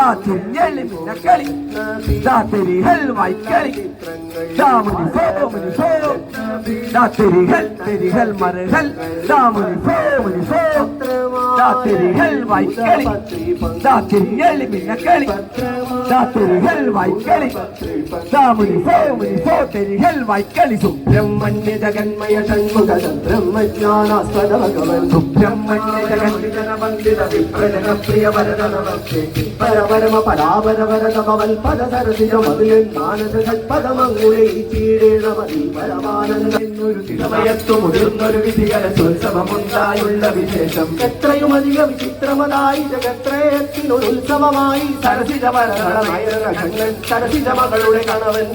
ذاتي لكلي ذاتي هل ماي كلي دامني فومني فوم ذاتي هل تري هل مرهل دامني فومني فوم രാത്രികൾ വൈക്കളി രാത്രികൾ മിന്നക്കളി രാത്രികൾ വൈക്കളി രാമുനി സേമുനി സോട്ടരികൾ വൈക്കളി സുബ്രഹ്മണ്യ ജഗന്മയ ഷൺമുഖ ബ്രഹ്മജ്ഞാനാസ്പദ ഭഗവൻ വിപ്രജന പ്രിയ വരദ നമസ്തേ പരപരമ പരാപര വരദ പവൽ പദ സരസിജ മധുരൻ മാനസ ഷഡ്പദമങ്ങുലൈ ചീടേണ സ്വത്സവമുണ്ടായുള്ള വിശേഷം. എത്രയും ഏറ്റവുമധിക വിചിത്രമതായി ജഗത്രയത്തിനൊരു ഉത്സവമായി സരസിജ മരണങ്ങൾ സരസിജ മകളുടെ കണവൻ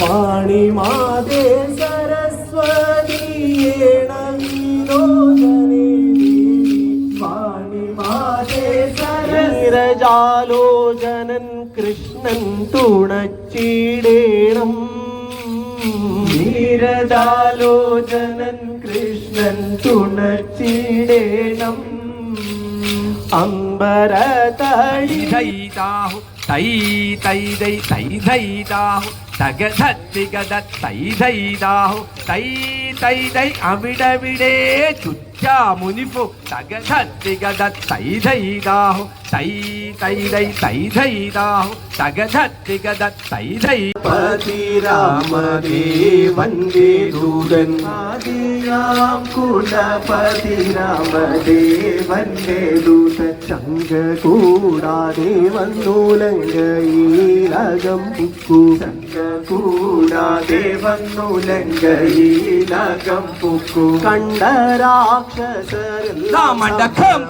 പാണിമാതേ സരസ്വതീണ നീരജാലോചനൻ കൃഷ്ണൻ തുണച്ചിടേണം. നീരജാലോചനൻ കൃഷ്ണൻ തുണച്ചിടേണം. അമ്പര തൈതാഹു തൈ തൈതൈ തൈതൈതാഹു തൈതൈതാഹു തൈ തൈതൈ അവിടവിടെ ചുറ്റും മുനിപ്പു തകധത്തികത തൈതൈതാഹു തൈ തൈതൈ തൈതൈതാഹു തകധത്തികത തൈതൈ പതിരാമദേവന്ദേദൂതൻ ആദിയാം കുലപതിരാമദേവന്ദേദൂതൻ ചങ്ക കൂടാതെ വന്നുലങ്കയിലകം പുക്കു ചങ്ക കൂടാതെ വന്നുലങ്കയിലകം പുക്കു കണ്ടരാ രാക്ഷസരെല്ലാം മണ്ടക്കം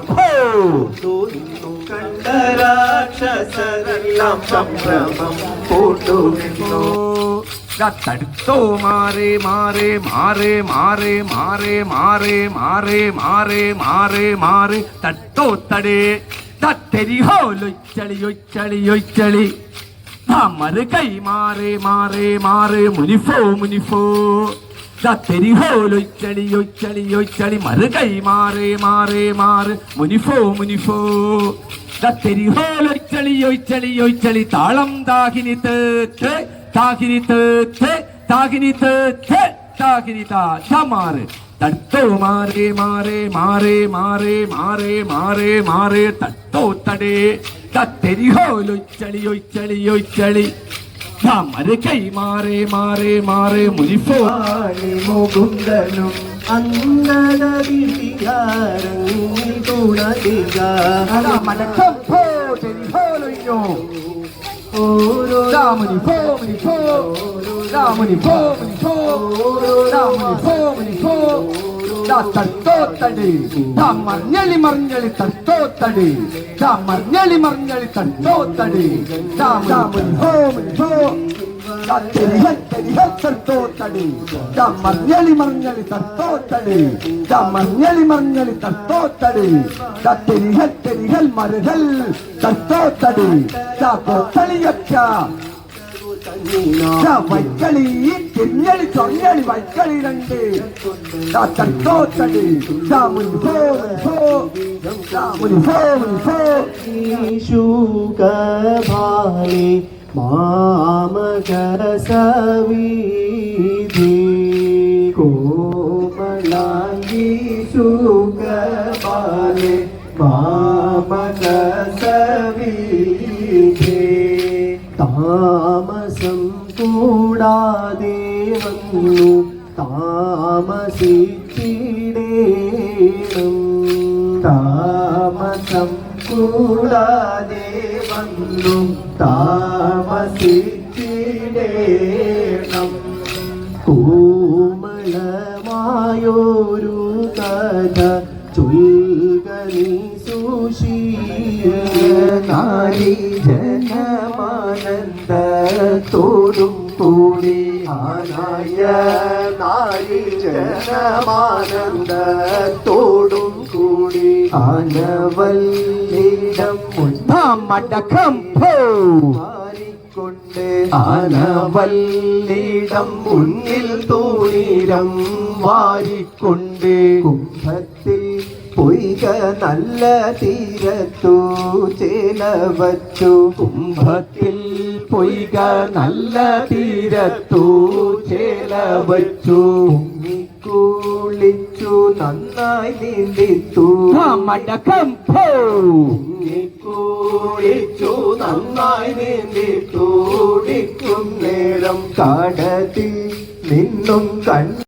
നിന്നു കണ്ട രാക്ഷസരെല്ലാം സംഭ്രമം പൂട്ടു നിന്നു തടുത്തോ മാറേ മാറേ മാറേ മാറേ മാറേ മാറേ മാറേ മാറേ മാറേ മാറേ തട്ടോ തടേ തത്തരി ഹോ ലൊച്ചളി ഒച്ചളി ഒച്ചളി മറ് കൈ മാറേ മാറേ മാറേ മുനിഫോ മുനിഫോ തെരിഹോലൊയ്ക്കളി ഒയ്ക്കളി ഒയ്ക്കളി മറുകൈ മാറേ മാറേ മാറ് മുനിഫോ മുനിഫോ. തെരിഹോലൊയ്ക്കളി ഒയ്ക്കളി ഒയ്ക്കളി താളം താഹിനി തേത്ത് താഹിനി തേത്ത് താഹിനി തേത്ത് താഹിനി താ തട്ടോ മാറേ മാറേ മാറേ മാറേ മാറേ മാറേ മാറേ. തട്ടോ തടേ. തെരിഹോലൊയ്ക്കളി ഒയ്ക്കളി ഒയ്ക്കളി താമരക്കൈ മാറേ മാറേ മാറേ മുനിപ്പോ മുകുന്ദനും അന്തരവിധികാരങ്ങളിൽ കൂടതിക മലക്കപ്പോ ചെരിഹോലൊയ്യോ ഓരോ രാമനി പോ മുനി പോ രാമനി പോ മുനി പോ രാമനി പോ മുനി പോ തട്ടോത്തടി താ മഞ്ഞളി മറിഞ്ഞളി തട്ടോത്തടി താ മഞ്ഞളി മറിഞ്ഞളി തട്ടോത്തടി താ മുൻഹോ മുൻഹോ തട്ടോത്തടി താ മഞ്ഞളി മറിഞ്ഞളി തട്ടോത്തടി താ മഞ്ഞളി മറിഞ്ഞളി തട്ടോത്തടി തട്ടിരിഹൽ തെരിഹൽ മരുഹൽ തട്ടോത്തടി താ കോത്തളിയക്ക வைக்கலி திரியலி தொரியலி வைக்கலி நண்டு தன் தோத்தடி சாமுனி போ சாமுனி போமுனி போ ஈஷூகபாலி மாமகர சவீதி கோமலாங்கி சூகபாலி மாமகர சவீதி தாம കൂടാതെ വന്നു താമസിച്ചിടേണം. താമസം കൂടാതെ വന്നു താമസിച്ചിടേണം. കോമളമായോരു കഥ ചൊൽകനി സുശീലനാരി ജനമാനന്ദത്തോടും ജനമാനന്ദത്തോടും കൂടി ആനവല്ലിടം മടക്കം മാറിക്കൊണ്ട് ആനവല്ലിടം മുന്നിൽ തോണീരം വാരിക്കൊണ്ട് കുംഭത്തിൽ പൊയ്ക നല്ല തീരത്തു ചേലവച്ചു. കുംഭത്തിൽ പൊയ്ക നല്ല തീരത്തു ചേലവച്ചു. കുളിച്ചു നന്നായി നീന്തിത്തു മടക്കം പോളിച്ചു കുളിച്ചു നന്നായി നീന്തി തൂടിക്കും നേരം കാടതി നിന്നും കണ്ണു